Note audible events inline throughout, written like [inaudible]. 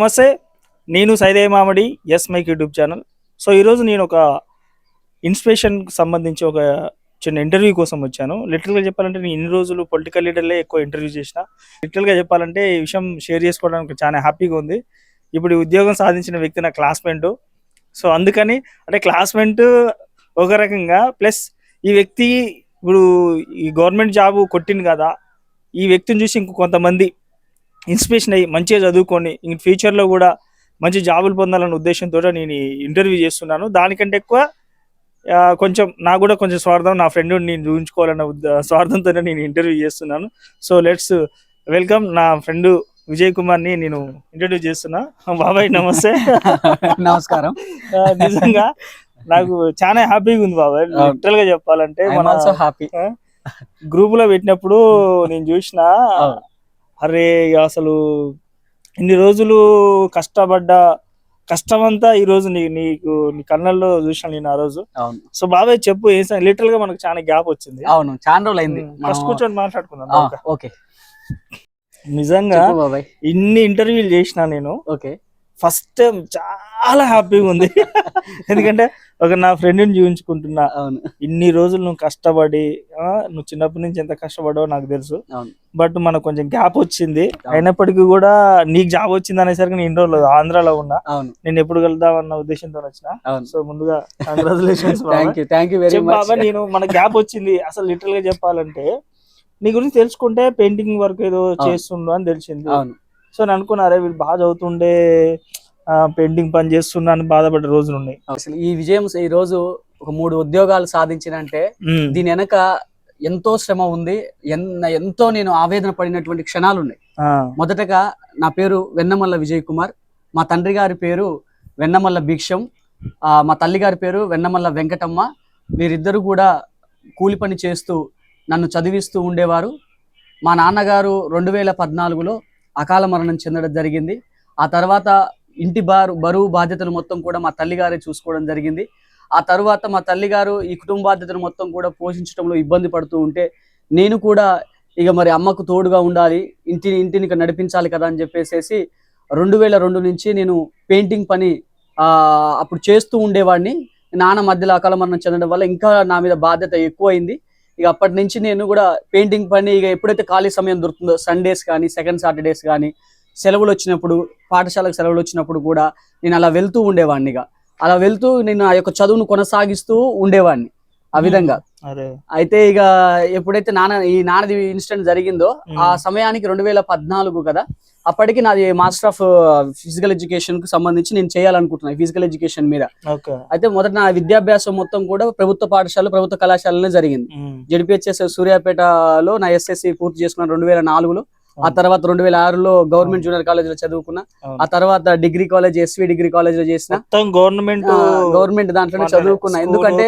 నమస్తే నేను Saidaiah Mamidi S mike YouTube channel. So ఈరోజు నేను ఒక ఇన్స్పిరేషన్కి సంబంధించి ఒక చిన్న ఇంటర్వ్యూ కోసం వచ్చాను. లిటరల్గా చెప్పాలంటే నేను ఇన్ని రోజులు పొలిటికల్ లీడర్లే ఎక్కువ ఇంటర్వ్యూ చేసిన. లిటరల్గా చెప్పాలంటే ఈ విషయం షేర్ చేసుకోవడానికి చాలా హ్యాపీగా ఉంది. ఇప్పుడు ఉద్యోగం సాధించిన వ్యక్తి నా క్లాస్మేట్. సో అందుకని అంటే క్లాస్మేట్ ఒక రకంగా ప్లస్ ఈ వ్యక్తి ఇప్పుడు ఈ గవర్నమెంట్ జాబ్ కొట్టింది కదా ఈ వ్యక్తిని చూసి ఇంకొంతమంది కొంతమంది ఇన్స్పిరేషన్ అయ్యి మంచిగా చదువుకొని ఇంక ఫ్యూచర్లో కూడా మంచి జాబులు పొందాలన్న ఉద్దేశంతో నేను ఇంటర్వ్యూ చేస్తున్నాను. దానికంటే ఎక్కువ కొంచెం నాకు కూడా కొంచెం స్వార్థం నా ఫ్రెండ్ నేను చూపించుకోవాలన్న ఉద్ద- స్వార్థంతో నేను ఇంటర్వ్యూ చేస్తున్నాను. సో లెట్స్ వెల్కమ్ నా ఫ్రెండ్ విజయ్ కుమార్ని నేను ఇంట్రడ్యూస్ చేస్తున్నా. బాబాయ్ నమస్తే. [laughs] నమస్కారం. నిజంగా నాకు చాలా హ్యాపీగా ఉంది బాబాయ్. లిటరల్గా చెప్పాలంటే మన హ్యాపీ గ్రూప్లో పెట్టినప్పుడు [laughs] నేను చూసిన. అరే అసలు ఇన్ని రోజులు కష్టపడ్డ కష్టమంతా ఈ రోజు నీ నీకు నీ కళ్ళల్లో చూసాను నేను ఆ రోజు. అవును. సో బాబాయ్ చెప్పు ఏం లిటరల్గా మనకు చాలా గ్యాప్ వచ్చింది. అవును చాలా రోజులు అయింది. ఫస్ట్ కూర్చొని మాట్లాడుకుందాం ఓకే. నిజంగా ఇన్ని ఇంటర్వ్యూలు చేసిన నేను. ఓకే. ఫస్ట్ టైం చాలా హ్యాపీగా ఉంది. ఎందుకంటే ఒక నా ఫ్రెండ్ని చూపించుకుంటున్నా. అవును. ఇన్ని రోజులు నువ్వు కష్టపడి నువ్వు చిన్నప్పటి నుంచి ఎంత కష్టపడావో నాకు తెలుసు. బట్ మనకు కొంచెం గ్యాప్ వచ్చింది. అయినప్పటికీ కూడా నీకు జాబ్ వచ్చింది అనేసరికి నేను ఇన్ని రోజులు ఆంధ్రాలో ఉన్నా. అవును. నేను ఎప్పుడు వెళ్దామన్న ఉద్దేశంతో వచ్చిన. సో ముందుగా కంగ్రాచులేషన్స్ బాబా నేను మన గ్యాప్ వచ్చింది. అసలు లిటరల్గా చెప్పాలంటే నీ గురించి తెలుసుకుంటే పెయింటింగ్ వర్క్ ఏదో చేస్తుండు అని తెలిసింది. సో నేను అనుకున్నారే వీళ్ళు బాగా చదువుతుండే పెయింటింగ్ పని చేస్తున్నా అని బాధపడ్డ రోజులు ఉన్నాయి. అసలు ఈ విజయం ఈ రోజు ఒక మూడు ఉద్యోగాలు సాధించినంటే. దీని వెనక ఎంతో శ్రమ ఉంది ఎంతో నేను ఆవేదన పడినటువంటి క్షణాలు ఉన్నాయి. మొదటగా నా పేరు వెన్నమల్ల విజయ్ కుమార్ మా తండ్రి గారి పేరు వెన్నమల్ల భిక్షం ఆ, మా తల్లి గారి పేరు వెన్నమల్ల వెంకటమ్మ వీరిద్దరు కూడా కూలి పని చేస్తూ నన్ను చదివిస్తూ ఉండేవారు. మా నాన్నగారు రెండు వేల పద్నాలుగులో అకాల మరణం చెందడం జరిగింది. ఆ తర్వాత ఇంటి బారు బరువు బాధ్యతలు మొత్తం కూడా మా తల్లిగారే చూసుకోవడం జరిగింది. ఆ తర్వాత మా తల్లిగారు ఈ కుటుంబ బాధ్యతలు మొత్తం కూడా పోషించడంలో ఇబ్బంది పడుతూ ఉంటే నేను కూడా ఇక మరి అమ్మకు తోడుగా ఉండాలి ఇంటిని ఇంటిని నడిపించాలి కదా అని చెప్పేసేసి రెండు వేల రెండు నుంచి నేను పెయింటింగ్ పని అప్పుడు చేస్తూ ఉండేవాడిని. నాన్న మధ్యలో అకాల మరణం చెందడం వల్ల ఇంకా నా మీద బాధ్యత ఎక్కువైంది. ఇక అప్పటి నుంచి నేను కూడా పెయింటింగ్ పని ఇక ఎప్పుడైతే ఖాళీ సమయం దొరుకుతుందో సండేస్ కానీ సెకండ్ సాటర్డేస్ కానీ సెలవులు వచ్చినప్పుడు పాఠశాలకు సెలవులు వచ్చినప్పుడు కూడా నేను అలా వెళ్తూ ఉండేవాడిని ఇక అలా వెళ్తూ నేను ఆ యొక్క చదువును కొనసాగిస్తూ ఉండేవాడిని ఆ విధంగా. అయితే ఇక ఎప్పుడైతే నాన్న ఈ నాన్నది ఇన్సిడెంట్ జరిగిందో ఆ. సమయానికి రెండు వేల పద్నాలుగు కదా అప్పటికి నాది మాస్టర్ ఆఫ్ ఫిజికల్ ఎడ్యుకేషన్కు సంబంధించి నేను చేయాలనుకుంటున్నాను ఫిజికల్ ఎడ్యుకేషన్ మీద. అయితే మొదట నా విద్యాభ్యాసం మొత్తం కూడా ప్రభుత్వ పాఠశాల ప్రభుత్వ కళాశాలలోనే జరిగింది. జడిపిహెచ్ఎస్ సూర్యాపేటలో నా ఎస్ఎస్సి పూర్తి చేసుకున్నాను రెండు వేల నాలుగులో. ఆ తర్వాత రెండు వేల ఆరులో గవర్నమెంట్ జూనియర్ కాలేజ్లో చదువుకున్నా. ఆ తర్వాత డిగ్రీ కాలేజ్ ఎస్వి డిగ్రీ కాలేజ్లో చేసిన. మొత్తం గవర్నమెంట్ గవర్నమెంట్ దాంట్లోనే చదువుకున్నా. ఎందుకంటే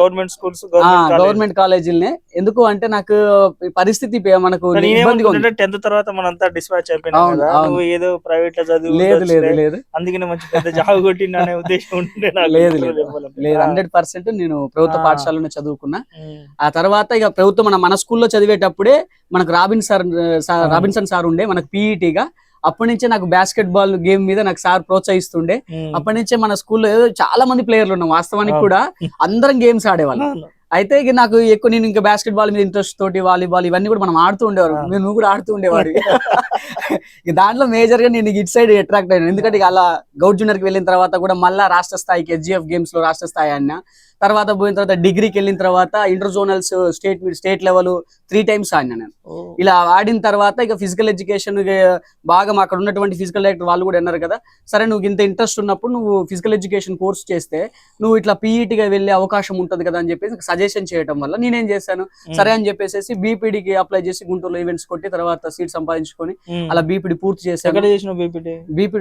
గవర్నమెంట్ స్కూల్స్ గవర్నమెంట్ కాలేజీలనే. ఎందుకు అంటే నాకు పరిస్థితి మనకు టెన్త్ తర్వాత మనంతా డిస్పాచ్ అయిపోయినా ఏదో ప్రైవేట్లో చదువు లేదు లేదు లేదు. అందుకనే మంచి పెద్ద జాబ్ అనే ఉద్దేశం లేదు, లేదు. హండ్రెడ్ పర్సెంట్ నేను ప్రభుత్వ ఆ. పాఠశాలలోనే చదువుకున్నా. ఆ తర్వాత ఇక ప్రభుత్వం మన మన స్కూల్లో చదివేటప్పుడే మనకు రాబిన్ సార్. రాబిన్సన్ సార్ ఉండే మనకు పీఈటీగా అప్పటి నుంచే నాకు బాస్కెట్ బాల్ గేమ్ మీద నాకు సార్ ప్రోత్సహిస్తుండే. అప్పటి నుంచే మన స్కూల్లో ఏదో చాలా మంది ప్లేయర్లు ఉన్నాం వాస్తవానికి. కూడా అందరం గేమ్స్ ఆడేవాళ్ళం. అయితే ఇక నాకు ఎక్కువ నేను ఇంకా బాస్కెట్ బాల్ మీద ఇంట్రెస్ట్ తోటి వాలీబాల్ ఇవన్నీ కూడా మనం ఆడుతూ ఉండేవారు నువ్వు కూడా ఆడుతూ ఉండేవాడు [laughs] దాంట్లో మేజర్గా నేను ఇటు సైడ్ అట్రాక్ట్ అయ్యాను ఎందుకంటే ఇక అలా గౌడ్ జూనియర్కి వెళ్ళిన తర్వాత కూడా మళ్ళా రాష్ట్ర స్థాయికి హెచ్జిఎఫ్ గేమ్స్లో రాష్ట్ర స్థాయి ఆడినా తర్వాత పోయిన తర్వాత డిగ్రీకి వెళ్ళిన తర్వాత inter zonals state state level three times ఆడినా నేను. ఇలా ఆడిన తర్వాత ఇక ఫిజికల్ ఎడ్యుకేషన్ బాగా అక్కడ ఉన్నటువంటి ఫిజికల్ డైరెక్టర్ వాళ్ళు కూడా అన్నారు కదా సరే నువ్వు ఇంత ఇంట్రెస్ట్ ఉన్నప్పుడు నువ్వు ఫిజికల్ ఎడ్యుకేషన్ కోర్స్ చేస్తే నువ్వు ఇట్లా పీఈటీగా వెళ్ళే అవకాశం ఉంటది కదా అని చెప్పేసి సజెషన్ చేయడం వల్ల నేనేం చేశాను. సరే అని చెప్పేసి బీపీడీకి అప్లై చేసి గుంటూరులో ఈవెంట్స్ కొట్టి తర్వాత సీట్ సంపాదించుకొని. అలా బీపీడీ పూర్తి చేశాను. బీపీడీ?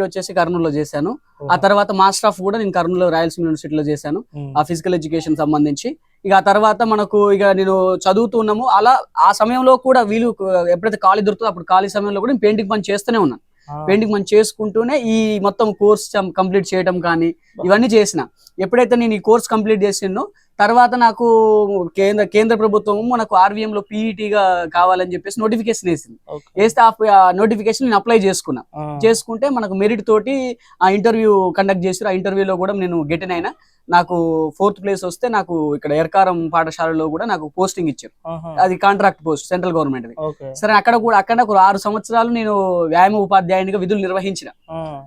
వచ్చేసి కర్నూలులో చేశాను. ఆ తర్వాత మాస్టర్ ఆఫ్ కూడా నేను కర్నూలులో రాయలసీమ యూనివర్సిటీలో చేశాను. ఆ ఫిజికల్ ఎడ్యుకేషన్ సంబంధించి. ఇక ఆ తర్వాత మనకు ఇక నేను చదువుతూ ఉన్నాము. అలా ఆ సమయంలో కూడా వీలు ఎప్పుడైతే ఖాళీ దొరుకుతుందో అప్పుడు ఖాళీ సమయంలో కూడా నేను పెయింటింగ్ పని చేస్తూనే ఉన్నాను. పెయింటింగ్ మనం చేసుకుంటూనే ఈ మొత్తం కోర్స్ కంప్లీట్ చేయడం కానీ ఇవన్నీ చేసిన. ఎప్పుడైతే నేను ఈ కోర్స్ కంప్లీట్ చేసినో తర్వాత నాకు కేంద్ర కేంద్ర ప్రభుత్వం మనకు RVM లో PET గా కావాలని చెప్పేసి నోటిఫికేషన్ వేసింది. వేస్తే ఆ నోటిఫికేషన్ నేను అప్లై చేసుకున్నా. చేసుకుంటే మనకు మెరిట్ తోటి ఆ ఇంటర్వ్యూ కండక్ట్ చేసి ఆ ఇంటర్వ్యూలో కూడా నేను గెటిన్ అయినా. నాకు ఫోర్త్ ప్లేస్ వస్తే నాకు ఇక్కడ ఎర్కారం పాఠశాలలో కూడా నాకు పోస్టింగ్ ఇచ్చారు. అది కాంట్రాక్ట్ పోస్ట్ సెంట్రల్ గవర్నమెంట్ సరే అక్కడ కూడా అక్కడ ఒక ఆరు సంవత్సరాలు నేను వ్యాయామ ఉపాధ్యాయునిగా విధులు నిర్వహించిన.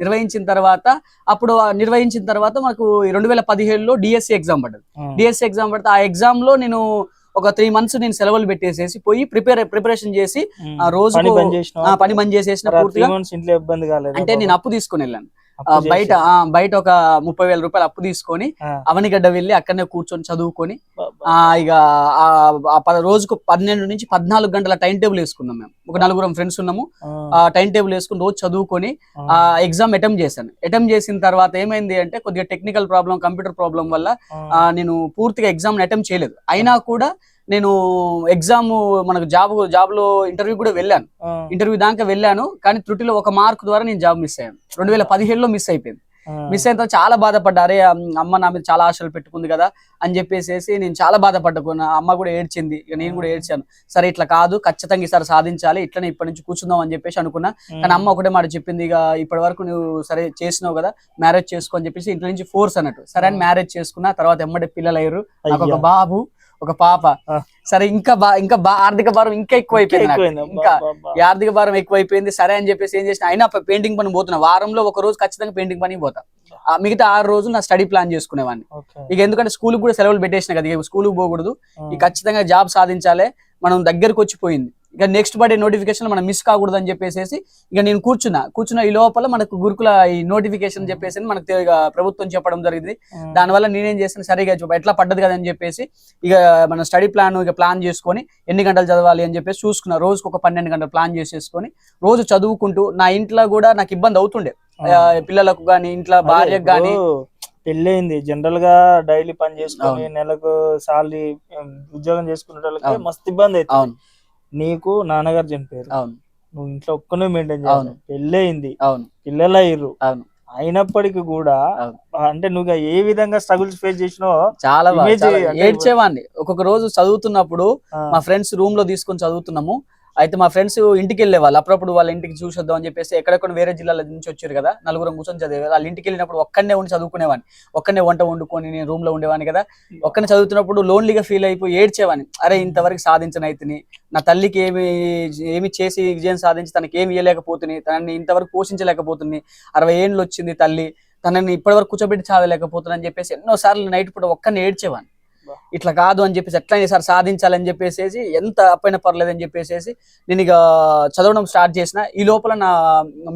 నిర్వహించిన తర్వాత అప్పుడు నిర్వహించిన తర్వాత మనకు రెండు వేల పదిహేడులో డిఎస్సి ఎగ్జామ్ పడ్డది. డిఎస్సి ఎగ్జామ్ పడితే ఆ ఎగ్జామ్లో నేను ఒక త్రీ మంత్స్ నేను సెలవులు పెట్టేసేసి పోయి ప్రిపేర్ ప్రిపరేషన్ చేసి ఆ రోజు పని బంద్ చేసేసిన పూర్తిగా అంటే నేను అప్పు తీసుకుని వెళ్ళాను. బయట బయట ఒక ముప్పై వేల రూపాయలు అప్పు తీసుకొని అవనిగడ్డ వెళ్ళి అక్కడనే కూర్చొని చదువుకొని ఆ ఇక రోజుకు పన్నెండు నుంచి పద్నాలుగు గంటల టైం టేబుల్ వేసుకున్నాం మేము. ఒక నలుగురం ఫ్రెండ్స్ ఉన్నాము. ఆ. టైం టేబుల్ వేసుకుని రోజు చదువుకొని ఆ. ఎగ్జామ్ అటెంప్ట్ చేశాను. అటెంప్ట్ చేసిన తర్వాత ఏమైంది అంటే కొద్దిగా టెక్నికల్ ప్రాబ్లం కంప్యూటర్ ప్రాబ్లం వల్ల నేను పూర్తిగా ఎగ్జామ్ అటెంప్ట్ చేయలేదు. అయినా కూడా నేను ఎగ్జామ్ మనకు జాబ్ జాబ్లో ఇంటర్వ్యూ కూడా వెళ్ళాను. ఇంటర్వ్యూ దాకా వెళ్ళాను కానీ త్రుటిలో ఒక మార్క్ ద్వారా నేను జాబ్ మిస్ అయ్యాను. రెండు వేల పదిహేడులో మిస్ అయిపోయింది. మిస్ అయిన తర్వాత చాలా బాధపడ్డా అరే అమ్, అమ్మ నా మీద చాలా ఆశలు పెట్టుకుంది కదా అని చెప్పేసి నేను చాలా బాధపడ్డా అమ్మ కూడా ఏడ్చింది ఇక నేను కూడా ఏడ్చాను. సరే ఇట్లా కాదు ఖచ్చితంగా ఈసారి సాధించాలి ఇట్లనే ఇప్పటి నుంచి కూర్చుందాం అని చెప్పేసి అనుకున్నా. కానీ అమ్మ ఒకటే మాట చెప్పింది ఇక ఇప్పటి వరకు నువ్వు సరే చేసినావు కదా మ్యారేజ్ చేసుకో అని చెప్పేసి ఇంట్లో నుంచి ఫోర్స్ అన్నట్టు. సరే అని మ్యారేజ్ చేసుకున్నా తర్వాత ఎమ్మడే పిల్లలు అయ్యారు నాకు ఒక బాబు ఒక పాప. సరే ఇంకా బా ఇంకా బా ఆర్థిక భారం ఇంకా ఎక్కువ అయిపోయింది నాకు. ఇంకా ఈ ఆర్థిక భారం ఎక్కువైపోయింది. సరే అని చెప్పేసి ఏం చేసిన అయినా పెయింటింగ్ పని పోతున్నా. వారంలో ఒక రోజు ఖచ్చితంగా పెయింటింగ్ పని పోతా. ఆ మిగతా ఆరు రోజులు నా స్టడీ ప్లాన్ చేసుకునేవాడిని ఇక ఎందుకంటే స్కూల్ కూడా సెలవులు పెట్టేసిన కదా ఇక స్కూల్ పోకూడదు. ఇక ఖచ్చితంగా జాబ్ సాధించాలి. మనం దగ్గరకు వచ్చిపోయింది ఇక నెక్స్ట్ పడే నోటిఫికేషన్ మనం మిస్ కాకూడదు అని చెప్పేసి ఇక నేను కూర్చున్నా. కూర్చున్న ఈ లోపల మనకు గురుకుల ఈ నోటిఫికేషన్ చెప్పేసి మనకు ప్రభుత్వం చెప్పడం జరిగింది. దానివల్ల నేనేం చేసిన సరిగా ఎట్లా పడ్డది కదా అని చెప్పేసి ఇక మన స్టడీ ప్లాన్ ఇక ప్లాన్ చేసుకొని ఎన్ని గంటలు చదవాలి అని చెప్పేసి చూసుకున్నా. రోజుకు ఒక పన్నెండు గంటలు ప్లాన్ చేసేసుకొని రోజు చదువుకుంటూ నా ఇంట్లో కూడా నాకు ఇబ్బంది అవుతుండే. ఆ, పిల్లలకు గాని ఇంట్లో భార్యకు గాని. పెళ్ళయింది. జనరల్గా డైలీ పని చేసుకొని. నెలకు సాలరీ ఉద్యోగం చేసుకునే వాళ్ళకి. మస్తు ఇబ్బంది అవుతుంది నీకు నాన్నగారు చనిపోయారు అవును. నువ్వు ఇంట్లో ఒక్కనే మెయింటైన్ చేయాలి. పెళ్ళయింది. అవును. పిల్లలు అయ్యారు అవును. అయినప్పటికీ కూడా. అంటే నువ్వు ఏ విధంగా స్ట్రగుల్స్ ఫేస్ చేసినావో చాలా ఏడ్చేవాడిని. ఒక్కొక్క రోజు చదువుతున్నప్పుడు మా ఫ్రెండ్స్ రూమ్లో తీసుకొని చదువుతున్నాము. అయితే మా ఫ్రెండ్స్ ఇంటికి వెళ్ళే వాళ్ళు అప్పుడప్పుడు వాళ్ళ ఇంటికి చూసొద్దాం అని చెప్పేసి ఎక్కడెక్కడ వేరే జిల్లాల నుంచి వచ్చారు కదా నలుగురం కూర్చొని చదివే వాళ్ళ ఇంటికి వెళ్ళినప్పుడు ఒక్కనే ఉండి చదువుకునేవాడిని. ఒక్కనే వంట వండుకొని నేను రూమ్లో ఉండేవాడిని కదా. ఒక్కనే చదువుతున్నప్పుడు లోన్లీగా ఫీల్ అయిపోయి ఏడ్చేవాడిని. అరే ఇంతవరకు సాధించిన అయితేని నా తల్లికి ఏమి ఏమి చేసి విజయం సాధించి తనకి ఏమి ఇవ్వలేకపోతుంది తనని ఇంతవరకు పోషించలేకపోతుంది అరవై ఏళ్ళు వచ్చింది తల్లి తనని ఇప్పటివరకు కూర్చోబెట్టి చావలేకపోతున్నా అని చెప్పేసి ఎన్నో సార్లు నైట్ పూట ఒక్కనే ఏడ్చేవాడిని. ఇట్లా కాదు అని చెప్పేసి ఎట్లయినా సార్ సాధించాలని చెప్పేసి ఎంత అప్పైనా పర్లేదు అని చెప్పేసి నేను ఇక చదవడం స్టార్ట్ చేసిన. ఈ లోపల నా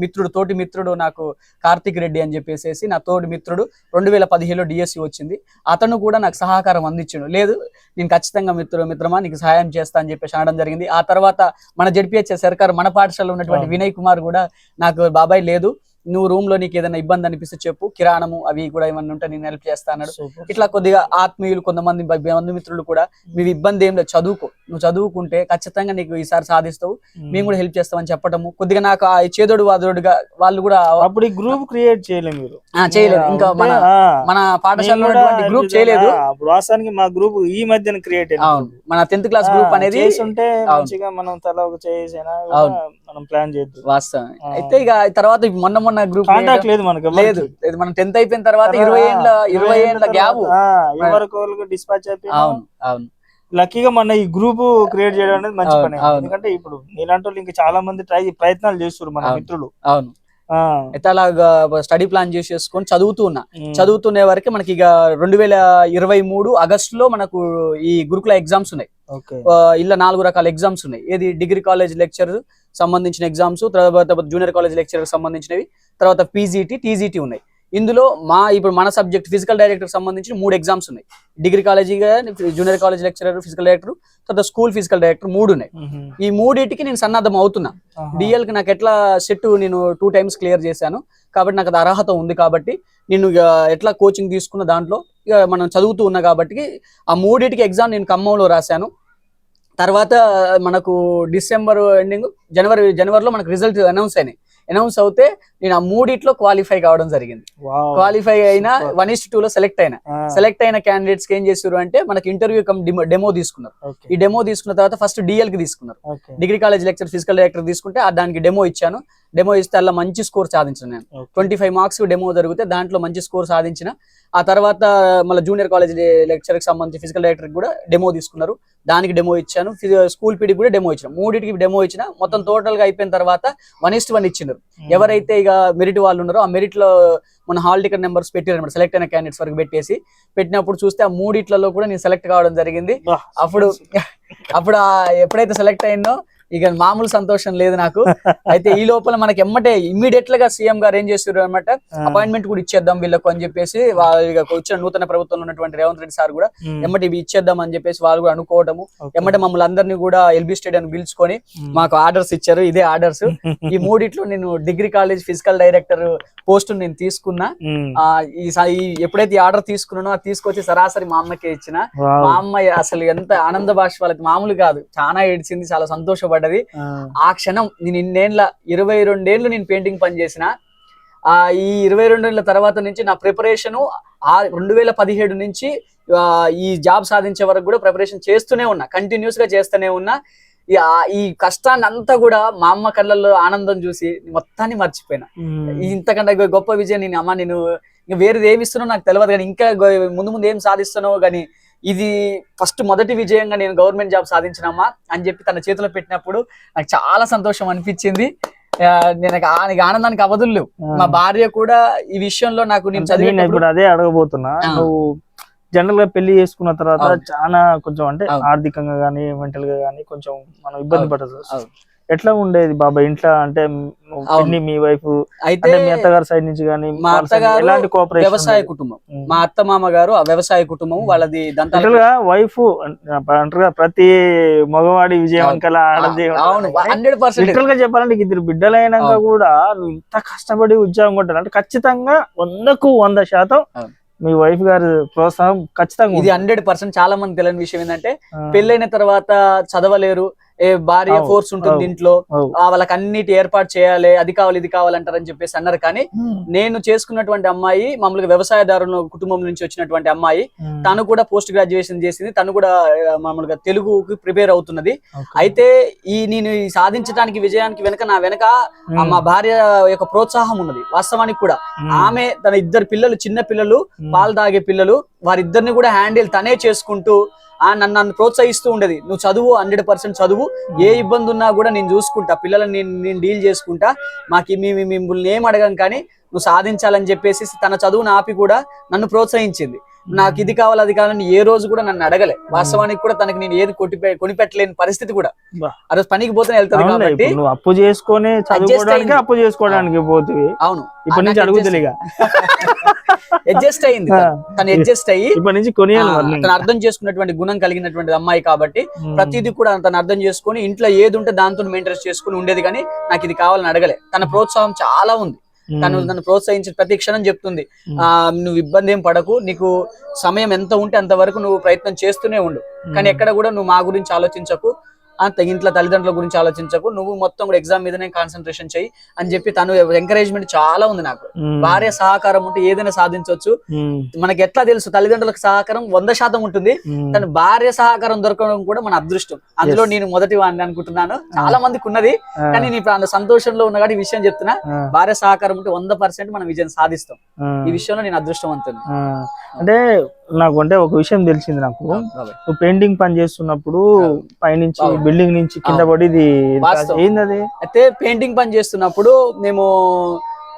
మిత్రుడు తోటి మిత్రుడు నాకు కార్తిక్ రెడ్డి అని చెప్పేసి నా తోటి మిత్రుడు రెండు వేల పదిహేడులో డిఎస్సి వచ్చింది. అతను కూడా నాకు సహకారం అందించాడు. లేదు నేను ఖచ్చితంగా మిత్రుడు మిత్రమా నీకు సహాయం చేస్తా అని చెప్పేసి అనడం జరిగింది. ఆ తర్వాత మన జడ్పిహెచ్ సర్కార్ మన పాఠశాలలో ఉన్నటువంటి. వినయ్ కుమార్ కూడా నాకు బాబాయ్ లేదు నువ్వు రూమ్లో నీకు ఏదైనా ఇబ్బంది అనిపిస్తే చెప్పు. కిరాణము అవి కూడా ఏమన్నా ఉంటే నేను హెల్ప్ చేస్తా అన్నాడు. super. ఇట్లా కొద్దిగా ఆత్మీయులు కొంతమంది బంధుమిత్రులు కూడా మీ ఇబ్బంది ఏం లేదు చదువుకో. నువ్వు చదువుకుంటే ఖచ్చితంగా నీకు ఈసారి సాధిస్తావు. మేము. కూడా హెల్ప్ చేస్తామని చెప్పడము కొద్దిగా నాకు ఆ చేదోడు వాదోడుగా వాళ్ళు కూడా అప్పుడు ఈ గ్రూప్ క్రియేట్ చేయలేము మీరు. చేయలేదు. ఇంకా మన మన పాఠశాలలో ఉన్నటువంటి గ్రూప్ చేయలేదు. వాస్తవానికి మా గ్రూప్ ఈ మధ్యన క్రియేట్ అవును. మన టెన్త్ క్లాస్ గ్రూప్ అనేది ఉంటే. మంచిగా మనం తల ఒక చేసినా. మనం ప్లాన్ చేద్దాం వాస్తవం. అయితే ఇక తర్వాత మొన్న మొన్న గ్రూప్ కాంటాక్ట్ లేదు మనకి. లేదు ఇది మనం టెన్త్ అయిపోయిన తర్వాత ఇరవై ఏళ్ళ ఇరవై ఏళ్ళ గ్యాప్. ఎవరికి డిస్పాచ్ అయిపోయి అవును అవును. లక్కీగా మన ఈ గ్రూప్ క్రియేట్ చేయడం అనేది మంచి పని. ఎందుకంటే ఇప్పుడు నీలాంటి వాళ్ళు ఇంకా చాలా మంది ట్రై ప్రయత్నాలు చేస్తున్నారు మన. మిత్రులు. అవును. అలాగా స్టడీ ప్లాన్ చేసేసుకొని చదువుతూ ఉన్నా. ఉమ్, చదువుతునే వరకు మనకి ఇక రెండు వేల ఇరవై మూడు ఆగస్ట్లో మనకు ఈ గురుకుల ఎగ్జామ్స్ ఉన్నాయి. ఇలా నాలుగు రకాల ఎగ్జామ్స్ ఉన్నాయి. ఏది డిగ్రీ కాలేజ్ లెక్చర్ సంబంధించిన ఎగ్జామ్స్ తర్వాత జూనియర్ కాలేజ్ లెక్చర్ సంబంధించినవి తర్వాత పీజీటీ టీజీటీ ఉన్నాయి. ఇందులో మా ఇప్పుడు మన సబ్జెక్ట్ ఫిజికల్ డైరెక్టర్ సంబంధించి మూడు ఎగ్జామ్స్ ఉన్నాయి. Degree college junior college lecturer physical director తర్వాత స్కూల్ ఫిజికల్ డైరెక్టర్ మూడు ఉన్నాయి. ఈ మూడింటికి నేను సన్నద్ధం అవుతున్నా. ఆహా. డిఎల్కి నాకు ఎట్లా సెట్ నేను టూ టైమ్స్ క్లియర్ చేశాను. కాబట్టి నాకు అది అర్హత ఉంది కాబట్టి నేను ఇక ఎట్లా కోచింగ్ తీసుకున్న దాంట్లో ఇక మనం చదువుతూ ఉన్నా కాబట్టి ఆ మూడింటికి ఎగ్జామ్ నేను ఖమ్మంలో రాశాను. తర్వాత మనకు డిసెంబర్ ఎండింగ్ జనవరి జనవరిలో మనకు రిజల్ట్ అనౌన్స్ అయినాయి. అనౌన్స్ అవుతే నేను ఆ మూడిట్లో క్వాలిఫై కావడం జరిగింది. క్వాలిఫై అయినా. వన్ ఇస్ టూ లో సెలెక్ట్ అయినా. సెలెక్ట్ అయిన క్యాండిడేట్స్కి ఏం చేశారు అంటే మనకి ఇంటర్వ్యూ కమ్ డెమో తీసుకున్నారు. ఈ డెమో తీసుకున్న తర్వాత ఫస్ట్ డిఎల్కి తీసుకున్నారు. Degree college lecture physical director తీసుకుంటే దానికి డెమో ఇచ్చాను. డెమో ఇస్తే అలా మంచి స్కోర్ సాధించాను నేను. ట్వంటీ ఫైవ్ మార్క్స్ డెమో జరిగితే దాంట్లో మంచి స్కోర్ సాధించిన. ఆ తర్వాత మళ్ళీ జూనియర్ కాలేజ్ లెక్చర్కి సంబంధించి ఫిజికల్ డైరెక్టర్ కూడా డెమో తీసుకున్నారు. దానికి డెమో ఇచ్చాను. స్కూల్ పీడి కూడా డెమో ఇచ్చిన. మూడింటికి డెమో ఇచ్చిన. మొత్తం టోటల్గా అయిపోయిన తర్వాత వన్ ఇస్ట్ వన్ ఇచ్చినారు. ఎవరైతే ఇక మెరిట్ వాళ్ళు ఉన్నారో ఆ మెరిట్లో మన హాల్ టికెట్ నెంబర్స్ పెట్టారు అనమాట సెలెక్ట్ అయిన క్యాండిడేట్స్ వరకు పెట్టేసి పెట్టినప్పుడు చూస్తే ఆ మూడిట్లలో కూడా నేను సెలెక్ట్ కావడం జరిగింది. అప్పుడు [laughs] అప్పుడు ఆ ఎప్పుడైతే సెలెక్ట్ అయిందో ఇక మామూలు సంతోషం లేదు నాకు. అయితే ఈ లోపల మనకి ఎమ్మటే ఇమ్మీడియట్గా సీఎం గారు ఏం చేస్తారు అనమాట అపాయింట్మెంట్ కూడా ఇచ్చేద్దాం వీళ్ళకు అని చెప్పేసి వాళ్ళు వచ్చిన నూతన ప్రభుత్వంలో ఉన్నటువంటి రేవంత్ రెడ్డి సార్ కూడా ఎమ్మటి ఇవి ఇచ్చేద్దాం అని చెప్పేసి వాళ్ళు కూడా అనుకోవడము. ఓకే. ఎమ్మటే మమ్మల్ని అందరినీ కూడా ఎల్బీ స్టేడియం పిలుచుకొని మాకు ఆర్డర్స్ ఇచ్చారు ఇదే ఆర్డర్స్. ఈ మూడిట్లో నేను degree college physical director post నేను తీసుకున్నా. ఈ ఎప్పుడైతే ఈ ఆర్డర్ తీసుకున్నానో అది తీసుకొచ్చి సరాసరి మా అమ్మకే ఇచ్చిన. మా అమ్మ అసలు ఎంత ఆనంద భాష వాళ్ళకి మామూలు కాదు. చాలా ఏడ్చింది చాలా సంతోషపడ్డది ఆ, ఆ క్షణం నేను ఇన్నేళ్ళ ఇరవై రెండేళ్ళు నేను పెయింటింగ్ పని చేసిన. ఆ ఈ ఇరవై రెండేళ్ళ తర్వాత నుంచి నా ప్రిపరేషన్ ఆ రెండు వేల పదిహేడు నుంచి ఈ జాబ్ సాధించే వరకు కూడా ప్రిపరేషన్ చేస్తూనే ఉన్నా కంటిన్యూస్గా చేస్తూనే ఉన్నా. ఈ కష్టాన్ని అంతా కూడా మా అమ్మ కళ్ళల్లో ఆనందం చూసి మొత్తాన్ని మర్చిపోయినా. ఇంతకంటే గొప్ప విజయం నేను అమ్మ నేను ఇంకా వేరేది ఏమి ఇస్తున్నావు నాకు తెలియదు కానీ ఇంకా ముందు ముందు ఏం సాధిస్తున్నావు కానీ ఇది ఫస్ట్ మొదటి విజయంగా నేను గవర్నమెంట్ జాబ్ సాధించినమ్మా అని చెప్పి తన చేతిలో పెట్టినప్పుడు నాకు చాలా సంతోషం అనిపించింది నేను నాకు ఆనందానికి అవధులు. మా భార్య కూడా ఈ విషయంలో నాకు నేను ఇప్పుడు అదే అడగబోతున్నా. నువ్వు జనరల్గా పెళ్ళి చేసుకున్న తర్వాత. చాలా కొంచెం అంటే. ఆర్థికంగా గానీ మెంటల్గా గానీ కొంచెం మనం ఇబ్బంది. పడదు. ఎట్లా ఉండేది బాబా ఇంట్లో అంటే. పిన్ని, మీ వైఫ్ అయితే మీ అత్తగారి సైడ్ నుంచి గానీ మా అత్తగారు ఎలాంటి కోఆపరేషన్ వ్యవసాయ కుటుంబం మా అత్త మామ గారు ఆ వ్యవసాయ కుటుంబం వాళ్ళది దంతాల జనరల్గా వైఫ్ అంటారు కదా, ప్రతి మగవాడి విజయం. వెనకాల ఆడది హండ్రెడ్ పర్సెంట్గా చెప్పాలంటే ఇద్దరు బిడ్డలైనాక. కూడా నువ్వు ఇంత కష్టపడి ఉద్యోగం కొట్టాలి అంటే ఖచ్చితంగా వందకు వంద శాతం. మీ వైఫ్ గారి ప్రోత్సాహం ఖచ్చితంగా ఇది. హండ్రెడ్ పర్సెంట్ చాలా మంది తెలియని విషయం ఏంటంటే పెళ్ళైన తర్వాత చదవలేరు ఏ భార్య ఫోర్స్ ఉంటుంది. ఆ వాళ్ళకి అన్నిటి ఏర్పాటు చేయాలి అది కావాలి ఇది కావాలంటారని చెప్పేసి అన్నారు. కానీ నేను చేసుకున్నటువంటి అమ్మాయి మామూలుగా వ్యవసాయదారుల కుటుంబం నుంచి వచ్చినటువంటి అమ్మాయి తను కూడా పోస్ట్ గ్రాడ్యుయేషన్ చేసింది తను కూడా మామూలుగా తెలుగుకి ప్రిపేర్ అవుతున్నది. అయితే ఈ నేను ఈ సాధించడానికి విజయానికి వెనక నా వెనక మా భార్య యొక్క ప్రోత్సాహం ఉన్నది వాస్తవానికి కూడా. ఆమె తన ఇద్దరు పిల్లలు చిన్న పిల్లలు పాలు తాగే పిల్లలు వారిద్దరిని కూడా హ్యాండిల్ తనే చేసుకుంటూ ఆ నన్ను నన్ను ప్రోత్సహిస్తూ ఉండేది. నువ్వు చదువు హండ్రెడ్ పర్సెంట్ చదువు. ఏ ఇబ్బంది ఉన్నా కూడా నేను చూసుకుంటా. పిల్లలని నేను నేను డీల్ చేసుకుంటా. మాకు మేము మిమ్మల్ని ఏం అడగం కానీ నువ్వు సాధించాలని చెప్పేసి తన చదువును ఆపి కూడా నన్ను ప్రోత్సహించింది. నాకు ఇది కావాలి అది కావాలని ఏ రోజు కూడా నన్ను అడగలే. వాస్తవానికి కూడా తనకి నేను ఏది కొట్టి కొనిపెట్టలేని పరిస్థితి కూడా. ఆ రోజు పనికి పోతేనే వెళ్తుంది అవునులే, కాబట్టి నువ్వు అప్పు చేసుకొని చదువుకోవడానికి. అప్పు చేసుకోవడానికి పోతుంది అవును. ఇప్పటి నుంచి అడుగుతుంది అడ్జస్ట్ అయింది తను. అడ్జస్ట్ అయ్యి ఇప్పటి నుంచి తను అర్థం చేసుకున్నటువంటి గుణం కలిగినటువంటి అమ్మాయి కాబట్టి ప్రతిదీ కూడా తను అర్థం చేసుకొని ఇంట్లో ఏది ఉంటే దాంతో మెయింటైన్ చేసుకుని ఉండేది కానీ నాకు ఇది కావాలని అడగలే. తన ప్రోత్సాహం చాలా ఉంది. తను నన్ను ప్రోత్సహించి ప్రతి క్షణం చెప్తుంది. ఆ నువ్వు ఇబ్బంది ఏం పడకు నీకు సమయం ఎంత ఉంటే అంతవరకు నువ్వు ప్రయత్నం చేస్తూనే ఉండు. కానీ ఎక్కడ కూడా నువ్వు మా గురించి ఆలోచించకు. అంత ఇంట్లో తల్లిదండ్రుల గురించి ఆలోచించకు. నువ్వు మొత్తం కూడా ఎగ్జామ్ మీదనే కాన్సన్ట్రేషన్ చెయ్యి అని చెప్పి తను ఎంకరేజ్మెంట్ చాలా ఉంది నాకు. భార్య సహకారం ఉంటే ఏదైనా సాధించవచ్చు. మనకి ఎట్లా తెలుసు? తల్లిదండ్రులకు సహకారం వంద శాతం ఉంటుంది. తన భార్య సహకారం దొరకడం కూడా మన అదృష్టం. అందులో. నేను మొదటి వాడిని అనుకుంటున్నాను చాలా మందికి ఉన్నది. కానీ నేను ఇప్పుడు అంత సంతోషంలో ఉన్న కాబట్టి ఈ విషయం చెప్తున్నా. భార్య సహకారం ఉంటే వంద పర్సెంట్ మనం విజయం సాధిస్తాం. ఈ విషయంలో నేను అదృష్టవంతుని. అంటే నాకు అంటే ఒక విషయం తెలిసింది నాకు. పెయింటింగ్ పని చేస్తున్నప్పుడు. పైనుంచి. బిల్డింగ్ నుంచి కింద పడి ఇది వాస్తవం. ఏంది అది అయితే పెయింటింగ్ పని చేస్తున్నప్పుడు మేము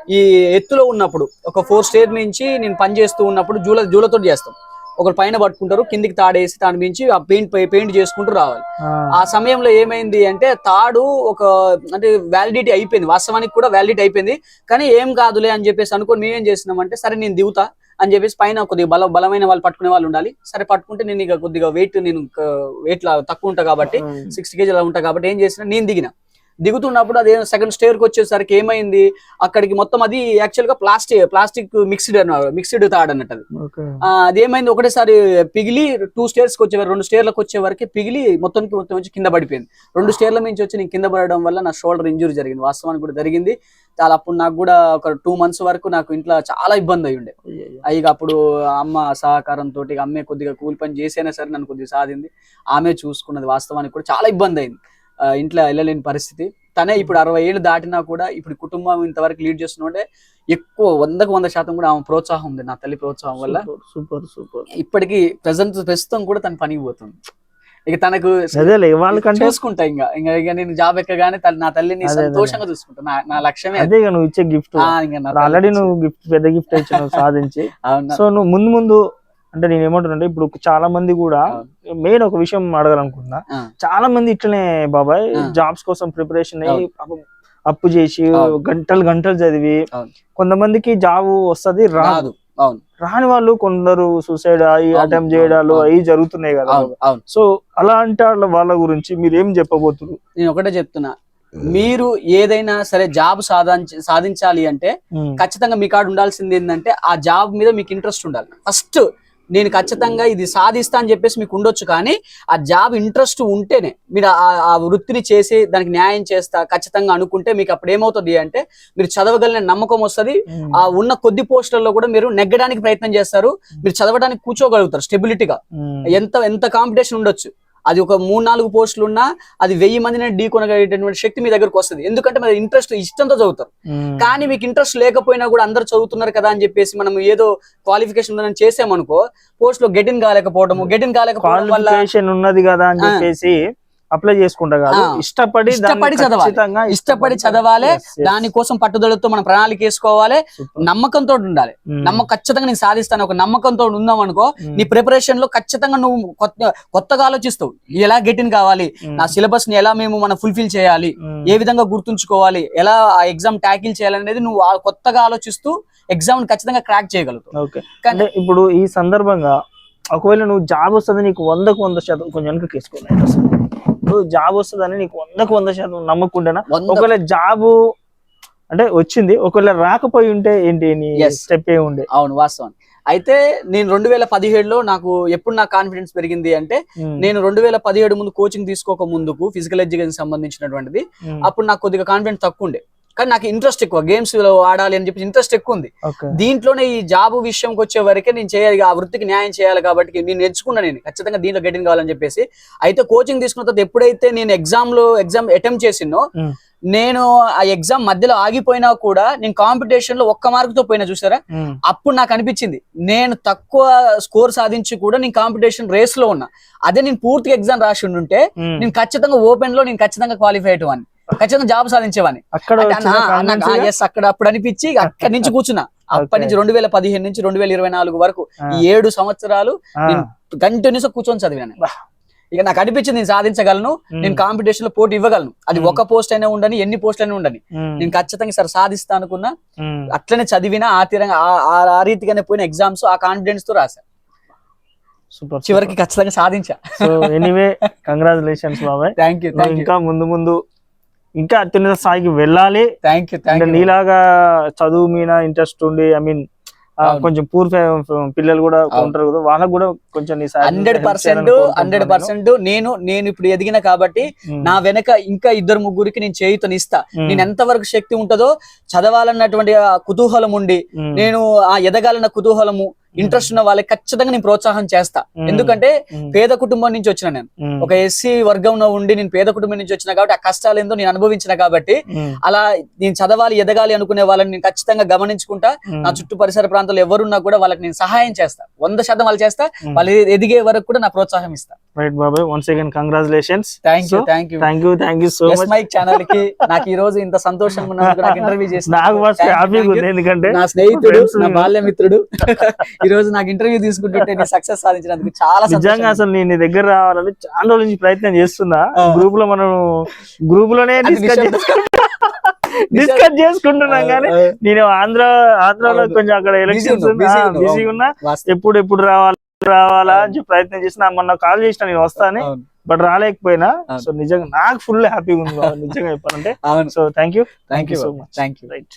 ఈ ఎత్తులో ఉన్నప్పుడు ఒక ఫోర్ స్టేర్ నుంచి నేను పని చేస్తూ ఉన్నప్పుడు జూల జూలతో చేస్తాం. ఒకరు పైన పట్టుకుంటారు కిందికి తాడేసి దాని మించి ఆ పెయింట్ పెయింట్ చేసుకుంటూ రావాలి. ఆ, ఆ సమయంలో ఏమైంది అంటే తాడు ఒక అంటే వ్యాలిడిటీ అయిపోయింది. వాస్తవానికి కూడా వ్యాలిడిటీ అయిపోయింది. కానీ ఏం కాదులే అని చెప్పేసి అనుకొని మేమేం చేసినామంటే సరే నేను దిగుతా. అని చెప్పేసి పైన కొద్దిగా బల బలమైన వాళ్ళు పట్టుకునే వాళ్ళు ఉండాలి. సరే పట్టుకుంటే నేను ఇక కొద్దిగా వెయిట్ నేను వెయిట్ తక్కువ ఉంటా కాబట్టి సిక్స్టీ కేజీ అలా ఉంటా కాబట్టి ఏం చేసిన నేను దిగిన. దిగుతున్నప్పుడు అదే సెకండ్ స్టేర్కి వచ్చేసరికి ఏమైంది? అక్కడికి మొత్తం అది యాక్చువల్గా ప్లాస్టిక్ ప్లాస్టిక్ మిక్స్డ్ మిక్స్డ్ తాడు అన్నట్టు అది. ఆ, అదేమైంది ఒకటేసారి పిగిలి టూ స్టేర్స్కి వచ్చే రెండు స్టేర్లకు వచ్చే వరకు పిగిలి మొత్తానికి మొత్తం వచ్చి కింద పడిపోయింది. రెండు స్టేర్ల నుంచి వచ్చి నేను కింద పడడం వల్ల నా షోల్డర్ ఇంజురీ జరిగింది. వాస్తవానికి కూడా జరిగింది. చాలా అప్పుడు నాకు కూడా ఒక టూ మంత్స్ వరకు నాకు ఇంట్లో చాలా ఇబ్బంది అయి ఉండే. ఇక అప్పుడు అమ్మ సహకారంతో అమ్మే కొద్దిగా కూలి పని చేసైనా సరే నన్ను కొద్దిగా సాధింది. ఆమె చూసుకున్నది వాస్తవానికి కూడా చాలా ఇబ్బంది అయింది. ఇంట్లో వెళ్ళలేని పరిస్థితి. తనే ఇప్పుడు అరవై ఏళ్ళు దాటినా కూడా ఇప్పుడు కుటుంబం ఇంతవరకు లీడ్ చేస్తుంటే ఎక్కువ వందకు వంద శాతం కూడా ఆమె ప్రోత్సాహం ఉంది నా తల్లి ప్రోత్సాహం వల్ల. సూపర్ సూపర్ ఇప్పటికి ప్రజెంట్ ప్రస్తుతం కూడా తను పనికి పోతుంది. ఇక తనకు వాళ్ళకంటే చూసుకుంటా ఇంకా. ఇంకా ఇక నేను జాబ్ ఎక్కగానే నా తల్లిని. సంతోషంగా చూసుకుంటా. నా నా లక్ష్యమే అది. నువ్వు ఇచ్చే గిఫ్ట్. ఆల్రెడీ నువ్వు గిఫ్ట్ పెద్ద గిఫ్ట్ ఇచ్చిన సాధించి? సో నువ్వు ముందు ముందు అంటే నేను ఏమంటున్నా ఇప్పుడు చాలా మంది కూడా. మెయిన్ ఒక విషయం అడగాలనుకుంటున్నా. చాలా మంది ఇట్లనే బాబాయ్. జాబ్స్ కోసం ప్రిపరేషన్ అయ్యి అప్పు చేసి. గంటలు గంటలు చదివి. కొంతమందికి జాబ్ వస్తది రాదు రాని వాళ్ళు కొందరు సూసైడ్ అయ్యి అటెంప్ట్ చేయడాలు. అవి జరుగుతున్నాయి కదా సో అలాంటి వాళ్ళ వాళ్ళ గురించి మీరు ఏం చెప్పబోతున్నారు నేను ఒకటే చెప్తున్నా మీరు ఏదైనా సరే జాబ్ సాధించ సాధించాలి అంటే ఖచ్చితంగా మీ కాడ ఉండాల్సింది ఏంటంటే ఆ జాబ్ మీద మీకు ఇంట్రెస్ట్ ఉండాలి ఫస్ట్ నేను ఖచ్చితంగా ఇది సాధిస్తా అని చెప్పేసి మీకు ఉండొచ్చు కానీ ఆ జాబ్ ఇంట్రెస్ట్ ఉంటేనే మీరు ఆ- వృత్తిని చేసి దానికి న్యాయం చేస్తా ఖచ్చితంగా అనుకుంటే మీకు అప్పుడు ఏమవుతుంది అంటే మీరు చదవగలిగిన నమ్మకం వస్తుంది. ఆ ఉన్న కొద్ది పోస్టులలో కూడా మీరు నెగ్గడానికి ప్రయత్నం చేస్తారు. మీరు చదవడానికి కూర్చోగలుగుతారు స్టెబిలిటీగా. ఎంత ఎంత కాంపిటీషన్ ఉండొచ్చు. అది ఒక మూడు నాలుగు పోస్టులు ఉన్నా అది వెయ్యి మందిని ఢీ కొనగలిగేటటువంటి శక్తి మీ దగ్గరకు వస్తుంది. ఎందుకంటే మరి ఇంట్రెస్ట్ ఇష్టంతో చదువుతారు. కానీ మీకు ఇంట్రెస్ట్ లేకపోయినా కూడా అందరు చదువుతున్నారు కదా అని చెప్పేసి మనం ఏదో క్వాలిఫికేషన్ ఉందని చేసామనుకో పోస్ట్లో గెటిన్ కాలేకపోవడము గెటిన్ కాలేకపోవడం వల్ల ఉన్నది కదా అని. చెప్పేసి అప్లై చేసుకుంటా కాదు. ఇష్టపడి ఇష్టపడి చదవాలి. ఇష్టపడి చదవాలి. దానికోసం పట్టుదలతో మన ప్రణాళిక వేసుకోవాలి. నమ్మకంతో ఉండాలి ఉమ్. నమ్మకం ఖచ్చితంగా నేను సాధిస్తాను ఒక నమ్మకంతో ఉందాం అనుకో ఉమ్. నీ ప్రిపరేషన్లో ఖచ్చితంగా నువ్వు కొత్త కొత్తగా ఆలోచిస్తావు ఎలా గెటిన్ కావాలి ఉమ్. నా సిలబస్ని ఎలా మేము మనం ఫుల్ఫిల్ చేయాలి. ఏ విధంగా గుర్తుంచుకోవాలి ఎలా ఆ ఎగ్జామ్ ట్యాకిల్ చేయాలనేది నువ్వు కొత్తగా ఆలోచిస్తూ ఎగ్జామ్ ఖచ్చితంగా క్రాక్ చేయగలుగుతావు ఇప్పుడు ఈ సందర్భంగా ఒకవేళ నువ్వు జాబ్ వస్తుంది నీకు వందకు వంద శాతం కొంచెం వెనక కేసుకోవాలి నువ్వు జాబ్ వస్తుందని నీకు వందకు వంద శాతం నమ్మకుంటేనా వంద ఒకవేళ జాబ్ అంటే వచ్చింది ఒకవేళ రాకపోయి ఉంటే ఏంటి నీ. స్టెప్ ఏ ఉండే అవును వాస్తవం అయితే నేను రెండు వేల పదిహేడులో నాకు ఎప్పుడు నా కాన్ఫిడెన్స్ పెరిగింది అంటే. నేను రెండు వేల పదిహేడు ముందు కోచింగ్ తీసుకోక ముందుకు ఫిజికల్ ఎడ్యుకేషన్ సంబంధించినటువంటిది. అప్పుడు నాకు కొద్దిగా కాన్ఫిడెన్స్ తక్కువ ఉండే కానీ నాకు ఇంట్రెస్ట్ ఎక్కువ. గేమ్స్లో ఆడాలి అని చెప్పి ఇంట్రెస్ట్ ఎక్కువ ఉంది. దీంట్లోనే ఈ జాబ్ విషయంకి వచ్చే వరకే నేను చేయాలి. ఆ వృత్తికి న్యాయం చేయాలి కాబట్టి నేను నేర్చుకున్నా నేను. ఖచ్చితంగా దీంట్లో గెటింగ్ కావాలని చెప్పేసి. అయితే కోచింగ్ తీసుకున్న తర్వాత ఎప్పుడైతే నేను ఎగ్జామ్లో ఎగ్జామ్ అటెంప్ట్ చేసినో. నేను ఆ ఎగ్జామ్ మధ్యలో ఆగిపోయినా కూడా నేను కాంపిటీషన్లో ఒక్క మార్క్తో పోయినా చూసారా. అప్పుడు నాకు అనిపించింది. నేను తక్కువ స్కోర్ సాధించి కూడా నేను కాంపిటీషన్ రేస్లో ఉన్నా. అదే నేను పూర్తిగా ఎగ్జామ్ రాసి ఉండుంటే ఉమ్. నేను ఖచ్చితంగా ఓపెన్లో నేను ఖచ్చితంగా క్వాలిఫై అయ్యేవాడిని ఖచ్చితంగా జాబ్ సాధించేవాడిని. అక్కడ yes, అక్కడ అప్పుడు అనిపించి [laughs] అక్కడి నుంచి కూర్చున్నా. అప్పటి. నుంచి రెండు వేల పదిహేను నుంచి రెండు వేల ఇరవై నాలుగు వరకు ఏడు సంవత్సరాలు కంటిన్యూస్ కూర్చొని చదివాను. ఇక నాకు అనిపించింది నేను సాధించగలను. నేను కాంపిటీషన్లో పోటీ ఇవ్వగలను. అది. ఒక పోస్ట్ అయినా ఉండని ఎన్ని పోస్ట్ అయినా ఉండని. నేను ఖచ్చితంగా సార్ సాధిస్తా అనుకున్నా. అట్లనే చదివినా ఆ తీరంగా ఆ- రీతిగానే పోయిన ఎగ్జామ్స్ ఆ కాన్ఫిడెన్స్తో రాశా. సూపర్ చివరికి ఖచ్చితంగా సాధించా. సో ఎనీవే కంగ్రాచులేషన్స్ బాబాయ్. [laughs] థ్యాంక్ యూ ఇంకా ముందు ముందు ఇంకా అత్యున్నత స్థాయికి వెళ్ళాలి థ్యాంక్ యూ థ్యాంక్ నీలాగా చదువు మీద ఇంట్రెస్ట్ ఉండి ఐ మీన్. కొంచెం పూర్ పిల్లలు కూడా. ఉంటారు కదా వాళ్ళకు కూడా కొంచెం హండ్రెడ్ పర్సెంట్ హండ్రెడ్ పర్సెంట్ నేను నేను ఇప్పుడు ఎదిగిన కాబట్టి. నా వెనక ఇంకా ఇద్దరు ముగ్గురికి నేను చేయుతనిస్తా. నేను ఎంతవరకు శక్తి ఉంటుందో చదవాలన్నటువంటి కుతూహలం ఉండి. నేను ఆ ఎదగాలన్న కుతూహలము ఇంట్రెస్ట్ ఉన్న వాళ్ళకి ఖచ్చితంగా నేను ప్రోత్సాహం చేస్తా. ఎందుకంటే. పేద కుటుంబం నుంచి వచ్చిన నేను. ఒక ఎస్సీ వర్గంలో ఉండి నేను పేద కుటుంబం నుంచి వచ్చిన కాబట్టి ఆ కష్టాలు ఏందో నేను అనుభవించిన కాబట్టి. అలా నేను చదవాలి ఎదగాలి అనుకునే వాళ్ళని నేను ఖచ్చితంగా గమనించుకుంటా. నా చుట్టూ పరిసర ప్రాంతాల్లో ఎవరున్నా కూడా వాళ్ళకి నేను సహాయం చేస్తా వంద శాతం వాళ్ళు చేస్తా. వాళ్ళు ఎదిగే వరకు కూడా నా ప్రోత్సాహం ఇస్తా రైట్ బాబాయ్ once again congratulations thank you thank you thank you thank you so much mike ఛానల్కి నాకు ఈ రోజు ఇంత సంతోషంగా ఉన్నందుకు నాకు [laughs] ఇంటర్వ్యూ నాకు ఫస్ట్ చేసిన హ్యాపీగా ఉంది ఎందుకంటే నా స్నేహితుడు నా బాల్య మిత్రుడు [laughs] ఈ రోజు నాకు ఇంటర్వ్యూ తీసుకుంటుంటే నీ సక్సెస్ సాధించినందుకు చాలా నిజంగా. అసలు నేను నీ దగ్గర రావాలని చాలా రోజుల నుంచి ప్రయత్నం చేస్తున్నా. గ్రూప్లో మనం గ్రూప్లోనే డిస్కస్ డిస్కస్ [laughs] చేసుకుంటున్నాం కానీ నేను ఆంధ్ర ఆంధ్రాలో. కొంచెం అక్కడ ఎలక్షన్స్. బిజీ ఉన్నా. ఎప్పుడు ఎప్పుడు రావాలా? రావాలా అని చెప్పి ప్రయత్నం చేసిన మొన్న కాల్ చేసిన నేను వస్తాను. బట్ రాలేకపోయినా. సో నిజంగా నాకు ఫుల్ హ్యాపీగా ఉంది నిజంగా చెప్పాలంటే. So thank you thank you so much. Thank you right